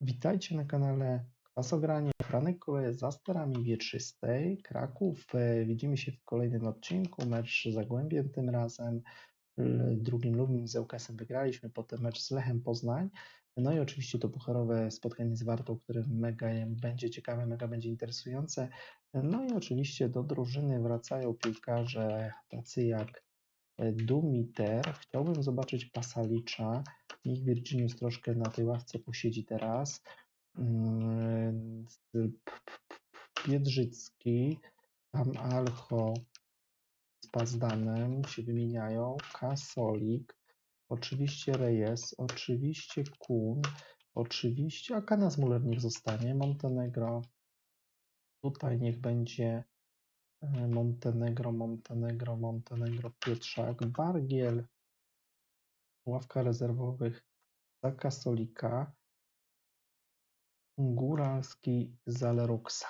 Witajcie na kanale Kwasogranie. Franek Koleje za sterami wieczystej. Kraków. E, Widzimy się w kolejnym odcinku. Mecz z Zagłębiem tym razem. L- Drugim Lubim z ŁKS-em wygraliśmy, potem mecz z Lechem Poznań. No i oczywiście to pucharowe spotkanie z Wartą, które mega będzie ciekawe, mega będzie interesujące. No i oczywiście do drużyny wracają piłkarze tacy jak e, Dumiter. Chciałbym zobaczyć Pasalicza. Niech Virginius troszkę na tej ławce posiedzi teraz. Mm, z- Biedrzycki, tam Alcho z Pazdanem się wymieniają, Kasolik, oczywiście Reyes, oczywiście Kun, oczywiście Akanas Muller niech zostanie, Montenegro, tutaj niech będzie Montenegro, Montenegro, Montenegro, Pietrzak, Bargiel, ławka rezerwowych za Kasolika, Góralski, Zaleruksa.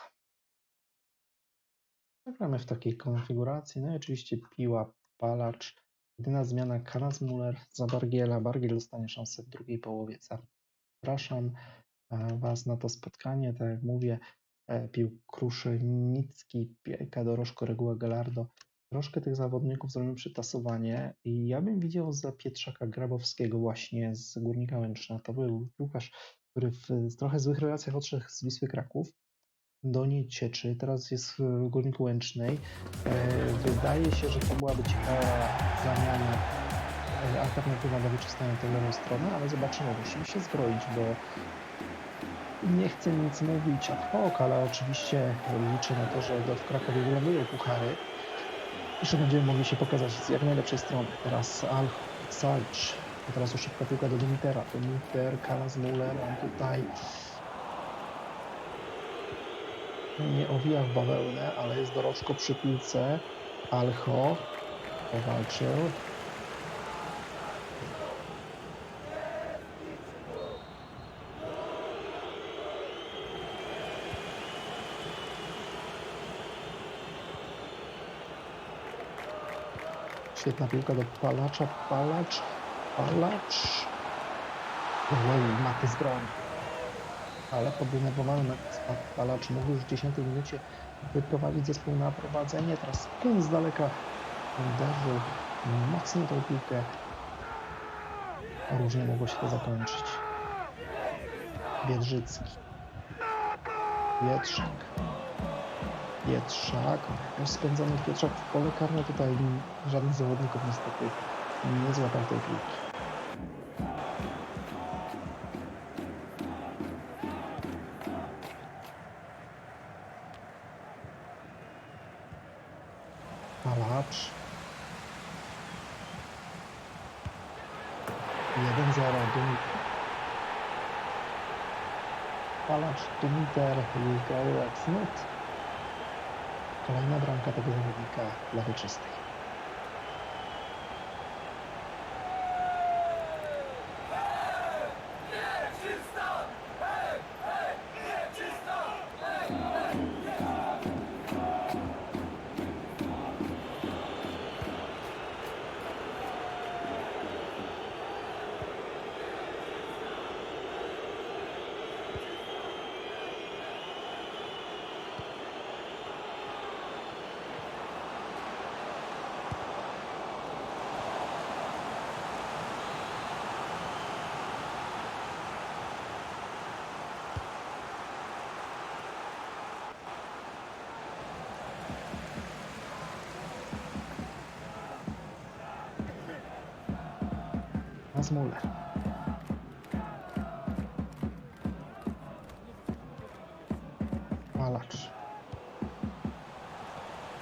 Zagramy w takiej konfiguracji. No i oczywiście piła, palacz. Jedyna zmiana Karas Muller za Bargiela. Bargiel dostanie szansę w drugiej połowie. Zapraszam e, Was na to spotkanie. Tak jak mówię, e, pił Kruszynicki, Piejka, Dorożko, Reguła Galardo. Troszkę tych zawodników zrobimy przytasowanie i ja bym widział za Pietrzaka Grabowskiego właśnie z Górnika Łęczna. To był piłkarz, który w trochę złych relacjach odszedł z Wisły Kraków do niej cieczy, teraz jest w Górniku Łęcznej. E, Wydaje się, że to byłaby ciekawa zamiana, e, alternatywa dla wyczyszczania tej lewą strony, ale zobaczymy, musimy się zbroić, bo nie chcę nic mówić ad hoc, ale oczywiście liczę na to, że w Krakowie wylądują puchary i że będziemy mogli się pokazać z jak najlepszej strony. Teraz Al Salcz, teraz już szybka piłka do Dimitera, Dimiter, Muller, on tutaj nie owija w bawełnę, ale jest dorożko przy piłce. Alcho powalczył. Świetna piłka do Palacza. Palacz. Palacz. Ojej, Matys broni ale poddenerwowany Palacz mógł już w 10 minucie wyprowadzić zespół na prowadzenie. Teraz Kun z daleka uderzył mocno tą piłkę. Różnie mogło się to zakończyć. Biedrzycki. Pietrzak. Pietrzak. Już spędzony Pietrzak w pole karne. Tutaj żaden z zawodników niestety nie złapał tej piłki. Palacz. 1-0 Dumiter. Palacz, Dumiter i jak smut. Kolejna bramka tego zawodnika dla wyczystej. Hans Muller. Palacz.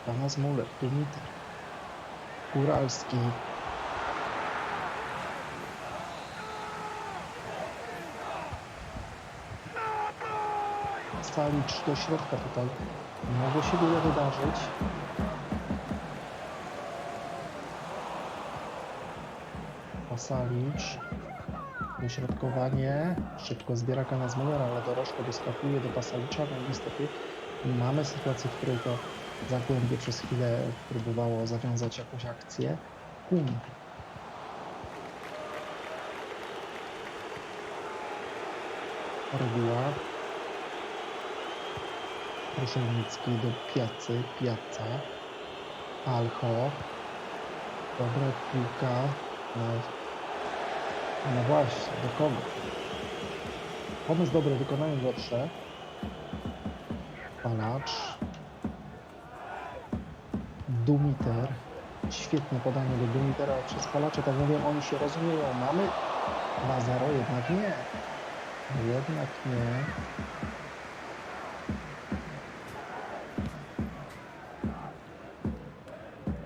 Hans Muller, Dumiter. Góralski. Stalicz do środka tutaj. Mogło się wiele wydarzyć. Pasalicz. Dośrodkowanie. Szybko zbiera Kanas Muller, ale dorożko doskakuje do Pasalicza. No niestety mamy sytuację, w której to Zagłębie przez chwilę próbowało zawiązać jakąś akcję. Kun. Reguła. Ruszelnicki do Piacy, Piaca. Alcho. Dobra piłka. No, właśnie, do kogo? Pomysł dobry, wykonanie gorsze. Palacz. Dumiter. Świetne podanie do Dumitera przez Palacza. Tak mówię, oni się rozumieją. Mamy 2-0, jednak nie. Jednak nie.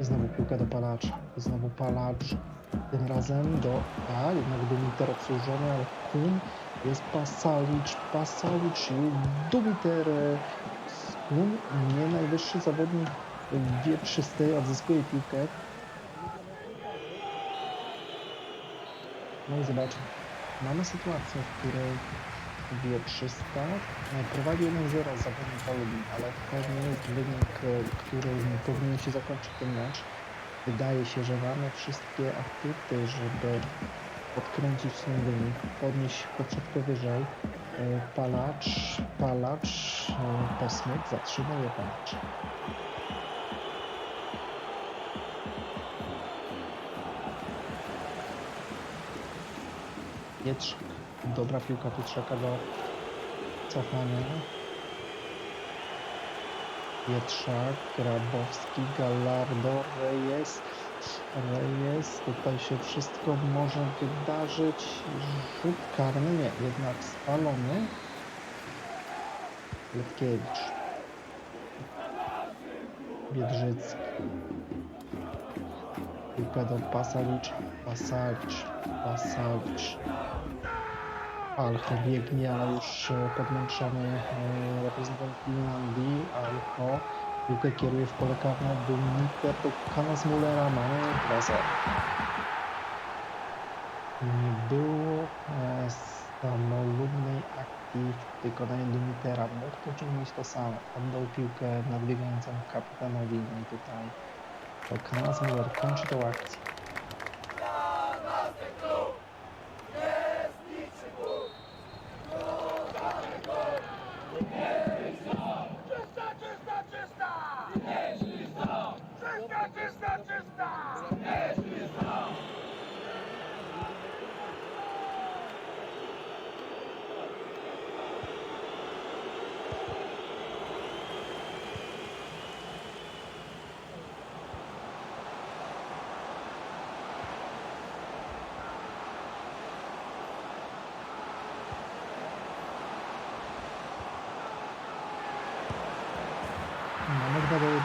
I Znowu piłka do Palacza. I Znowu Palacz. Tym razem do... A, jednak Dumiter obsłużony, ale Kun jest Pasalicz. Pasalicz i Dumiter. Kun, nie najwyższy zawodnik wieczystej, odzyskuje piłkę. No i zobaczmy. Mamy sytuację, w której Wietrzysta e, prowadzi 1-0 z zawodnika Lubin, ale to nie jest wynik, którym powinien się zakończyć ten mecz. Wydaje się, że mamy wszystkie atuty, żeby podkręcić ten wynik, podnieść poprzedkę wyżej. Palacz, palacz, e, posmyk zatrzymuje palacz. Pietrzak. Dobra piłka Pietrzaka do cofania. Pietrzak, Grabowski, Gallardo, Reyes. Reyes, tutaj się wszystko może wydarzyć. Rzut karny, nie, jednak spalony. Letkiewicz. Biedrzycki. Piłka do Pasalicza. Pasalicz. Pasalicz. Alcho biegnie, ale już e, podmęczony e, reprezentant Finlandii. Alcho piłkę kieruje w pole karne do Nitter, do Kanas Mullera. Mamy 2-0. Nie było e, samolubnej akcji w wykonaniu Dumitera. Mógł poczynić to samo. Oddał piłkę nadbiegającemu kapitanowi. No i tutaj to Kanas Muller kończy tą akcję. Czysta, czysta, czysta! Mamy 2 do 1.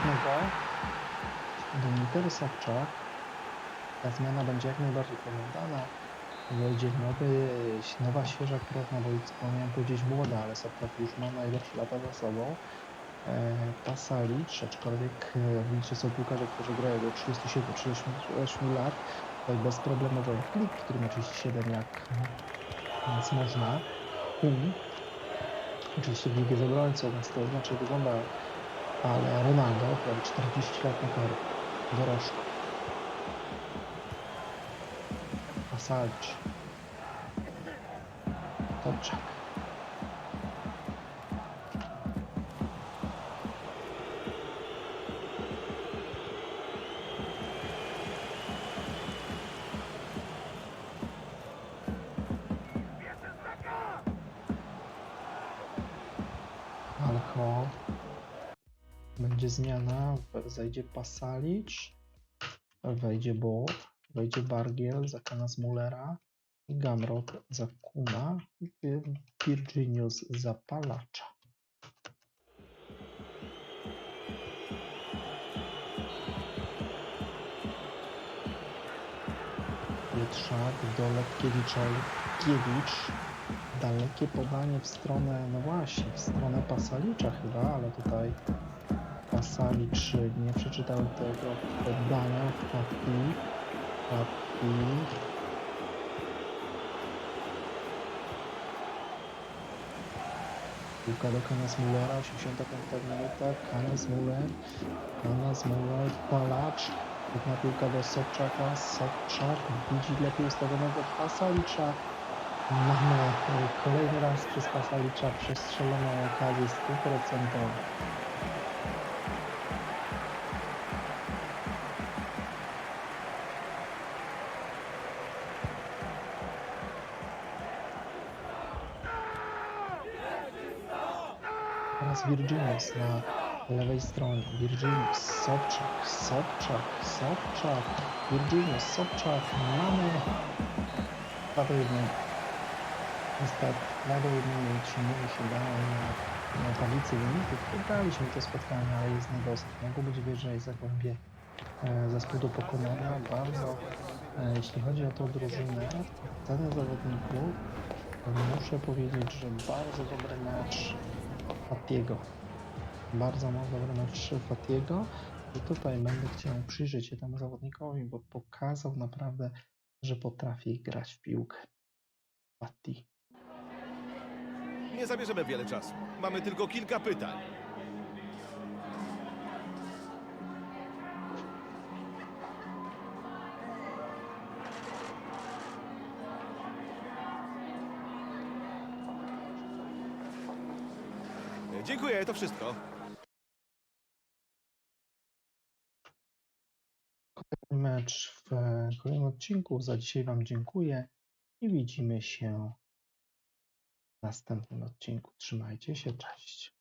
Dumiter Sobczak. Ta zmiana będzie jak najbardziej pożądana. Wejdzie nowy, nowa świeża krew na boisku. Miałem powiedzieć młoda, ale Sobczak już ma najlepsze lata za sobą. E, Pasalic, aczkolwiek e, widzicie są piłkarze, którzy grają do 37-38 lat. Bezproblemowo jak Klik, który ma 37 jak więc można. Um. Oczywiście Klik jest obrońcą, więc to znaczy wygląda ale Ronaldo, prawie 40 lat na toru. Dorożko. Pasalic. Topczak. Alkohol. Będzie zmiana, we- zajdzie Pasalicz, wejdzie Bo, wejdzie Bargiel za Kanas Mullera i Gamrot za Kuna i Vir- Virginius za Palacza. Pietrzak do Letkiewicza, Letkiewicz. Dalekie podanie w stronę, no właśnie, w stronę Pasalicza chyba, ale tutaj Pasalicz nie przeczytał tego podania. Papi, Papi. Piłka do Kanas Mullera, 85 minuta, Kanas Muller, Kanas Muller, Palacz, jedna piłka do Sobczaka, Sobczak widzi lepiej ustawionego Pasalicza, Mamy e, kolejny raz przez Pasalicza przestrzeloną okazję stuprocentową. Teraz Virginius na lewej stronie. Virginius, Sobczak, Sobczak, Sobczak, Virginius, Sobczak. Mamy 2 do 1. Niestety 2 do 1 nie utrzymuje się dalej na, na tablicy wyników. Wygraliśmy to spotkanie, ale jest niedosyt. Mogło być wyżej Zagłębie e, zespół do pokonania. Bardzo, e, jeśli chodzi o tą drużynę, ten zawodników, muszę powiedzieć, że bardzo dobry mecz Fatiego. Bardzo ma dobry mecz Fatiego i tutaj będę chciał przyjrzeć się temu zawodnikowi, bo pokazał naprawdę, że potrafi grać w piłkę. Fati. Nie zabierzemy wiele czasu. Mamy tylko kilka pytań. Dziękuję, to wszystko. Mecz w kolejnym odcinku. Za dzisiaj Wam dziękuję i widzimy się w następnym odcinku. Trzymajcie się, cześć.